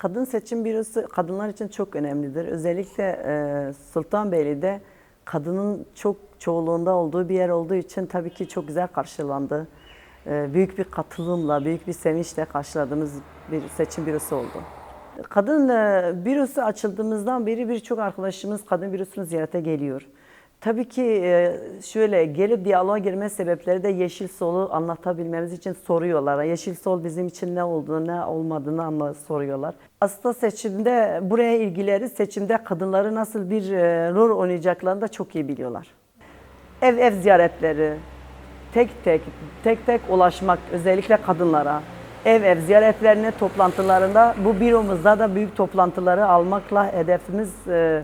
Kadın seçim bürosu kadınlar için çok önemlidir. Özellikle e, Sultanbeyli'de kadının çok çoğunluğunda olduğu bir yer olduğu için tabii ki çok güzel karşılandı. E, büyük bir katılımla, büyük bir sevinçle karşıladığımız bir seçim bürosu oldu. Kadın e, bürosu açıldığımızdan beri birçok arkadaşımız kadın bürosunu ziyarete geliyor. Tabii ki e, şöyle gelip diyaloğa girme sebepleri de Yeşil Sol'u anlatabilmemiz için soruyorlar. Yeşil Sol bizim için ne olduğunu, ne olmadığını anla soruyorlar. Aslında seçimde buraya ilgileri seçimde kadınları nasıl bir e, rol oynayacaklarını da çok iyi biliyorlar. Ev ev ziyaretleri, tek tek tek tek ulaşmak özellikle kadınlara ev ev ziyaretlerine toplantılarında bu büromuzda da büyük toplantıları almakla hedefimiz e,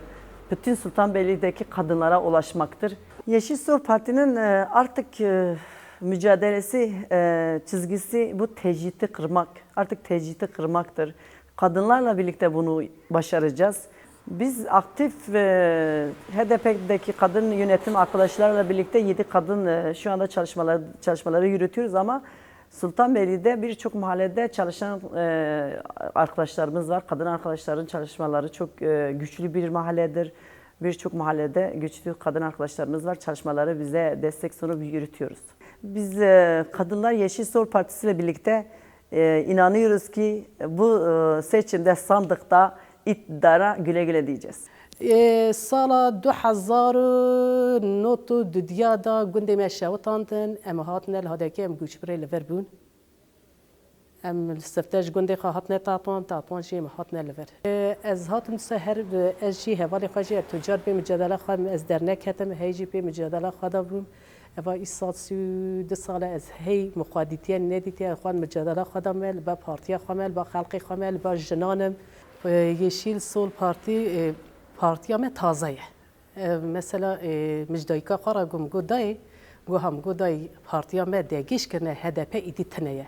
bütün Sultanbeyli'deki kadınlara ulaşmaktır. Yeşil Sol Parti'nin e, artık e, mücadelesi, e, çizgisi bu tecridi kırmak. Artık tecridi kırmaktır. Kadınlarla birlikte bunu başaracağız. Biz aktif HDP'deki kadın yönetim arkadaşlarla birlikte 7 kadın şu anda çalışmaları çalışmaları yürütüyoruz ama Sultanbeyli'de birçok mahallede çalışan e, arkadaşlarımız var. Kadın arkadaşların çalışmaları çok e, güçlü bir mahalledir. Birçok mahallede güçlü kadın arkadaşlarımız var. Çalışmaları bize destek sunup yürütüyoruz. Biz e, Kadınlar Yeşil Sol Partisi ile birlikte e, inanıyoruz ki bu e, seçimde sandıkta iktidara güle güle diyeceğiz. سالا دو هزار نوت و دودیا دا گنده ما شاوتاندن ام هاتنه لهادکی ام گوشبره لور بون ام سفتاج گنده خواه هاتنه تاتوان تاتوان جی ام هاتنه لور از هاتم سهر از جی هوال خواه جی تجار بی مجادله خواه از درنک هتم هی جی بی مجادله خواه بروم اوا ای سال سی دو ساله از هی مقادیتیه ندیتیه خواه مجادله خواه مل با پارتیه خواه با خلقی خواه با جنانم یشیل سول پارتی پارتیام می تازه مثلا مجدایکا خورا گم گودای گو هم گودای پارتیام می دگیش کنه هدف ایدی تنه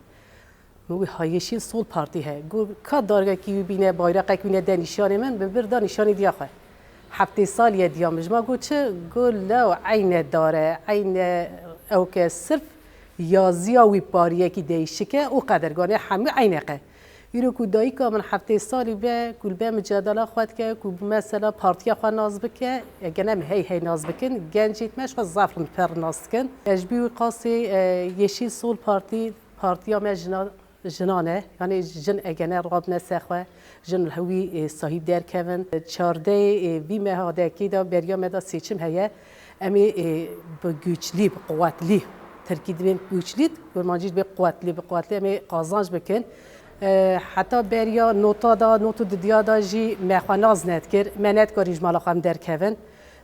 موی هایشین سول پارتی ها گو که دارگه کی بینه بایرقه کی بینه دنیشانی من ببر دنیشانی دیا خواه. هفته سال یه دیا مجمع. گو چه؟ گو لو عین داره عین او که صرف یازیا وی پاریه کی دیشکه او قدرگانه همه عینقه. یرو کودایی که من هفته سالی به کل به مجادله خواهد که کو مثلا پارتیا خود ناز بکه گنم هی هی ناز بکن گنجیت مش خود زفر پر ناز کن. اجبی و قاسی یشی سول پارتی پارتیا مجنا جنانه یعنی جن اگنه راب نسخه جن الهوی صاحب در کون. چارده وی که دا بریا مدا سیچم هیه. امی به گوچلی به قوتلی ترکید بین گوچلید گرمانجید به با امی قازانج بکن. حتی بریا نوتا دا نوتو ددیا دا جی مخواناز نت کر منت کاریج مالا خام درکوین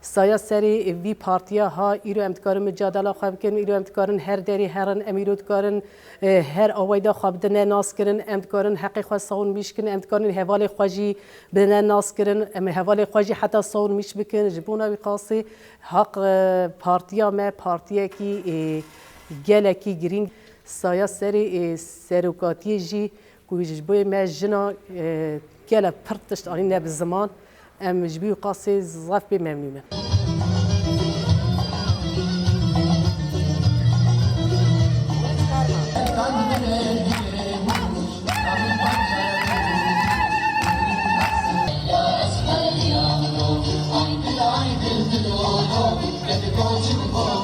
سایا سری وی پارتیا ها ایرو امتکارن مجادله خواب کن ایرو امتکارن هر دری هرن امیرو کارن هر آوایدا خواب دنه ناس کرن امتکارن حقی خوا ساون میش کن امتکارن حوال خواجی بنه ناس کرن ام حوال خواجی حتی ساون میش بکن جبونا وی قاسی حق پارتیا ما پارتیا کی گله کی گرین سایا سری سروکاتی جی ويجي جبوي ما جنا كالا برتشت علينا بالزمان ام جبوي قاسي زاف بي ممنونه Aydın aydın doğdu, hep kolçuk oldu.